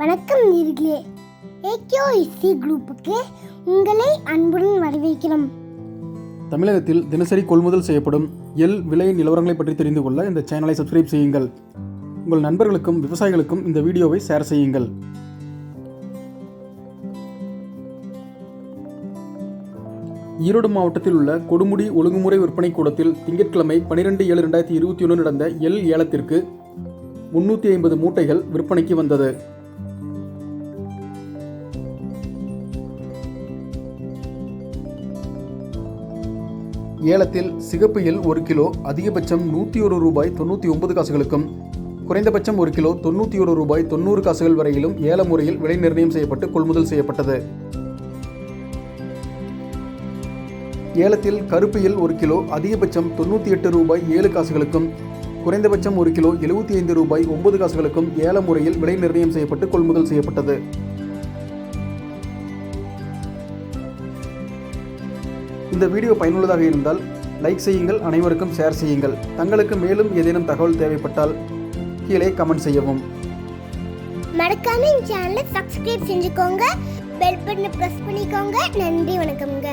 வணக்கம் நேர்களே. ஏக்யோ இசி குரூப்புக்கு உங்களை அன்புடன் வரவேற்கிறோம். தமிழகத்தில் தினசரி கொள்முதல் செய்யப்படும் எல் விலை நிலவரங்களை பற்றி தெரிந்து கொள்ள இந்த சேனலை சப்ஸ்கிரைப் செய்யுங்கள். உங்கள் நண்பர்களுக்கும் விவசாயிகளுக்கும் இந்த வீடியோவை ஷேர் செய்யுங்கள். ஈரோடு மாவட்டத்தில் உள்ள கொடுமுடி ஒழுங்குமுறை விற்பனை கூடத்தில் திங்கட்கிழமை பனிரெண்டு ஏழு ரெண்டாயிரத்தி இருபத்தி ஒன்று நடந்த எல் ஏலத்திற்கு முன்னூற்றி ஐம்பது மூட்டைகள் விற்பனைக்கு வந்தது. ஏலத்தில் சிகப்பு எல் ஒரு கிலோ அதிகபட்சம் நூற்றி ஒரு ரூபாய் தொண்ணூற்றி ஒன்பது காசுகளுக்கும் குறைந்தபட்சம் ஒரு கிலோ தொண்ணூற்றி ஒரு ரூபாய் தொண்ணூறு காசுகள் வரையிலும் ஏல முறையில் விலை நிர்ணயம் செய்யப்பட்டு கொள்முதல் செய்யப்பட்டது. ஏலத்தில் கருப்பு எல் ஒரு கிலோ அதிகபட்சம் தொண்ணூற்றி எட்டு ரூபாய் ஏழு காசுகளுக்கும் குறைந்தபட்சம் ஒரு கிலோ எழுபத்தி ஐந்து ரூபாய் ஒன்பது காசுகளுக்கும் ஏல முறையில் விலை நிர்ணயம் செய்யப்பட்டு கொள்முதல் செய்யப்பட்டது. இந்த வீடியோ பயனுள்ளதாக இருந்தால் லைக் செய்யுங்கள் அனைவருக்கும் ஷேர் செய்யுங்கள். தங்களுக்கு மேலும் ஏதேனும் தகவல் தேவைப்பட்டால் கீழே கமெண்ட் செய்யவும். மறக்காம இந்த சேனலை சப்ஸ்கிரைப் செஞ்சுக்கோங்க. பெல் பட்டனை ப்ரெஸ் பண்ணிக்கோங்க. நன்றி வணக்கம்ங்க.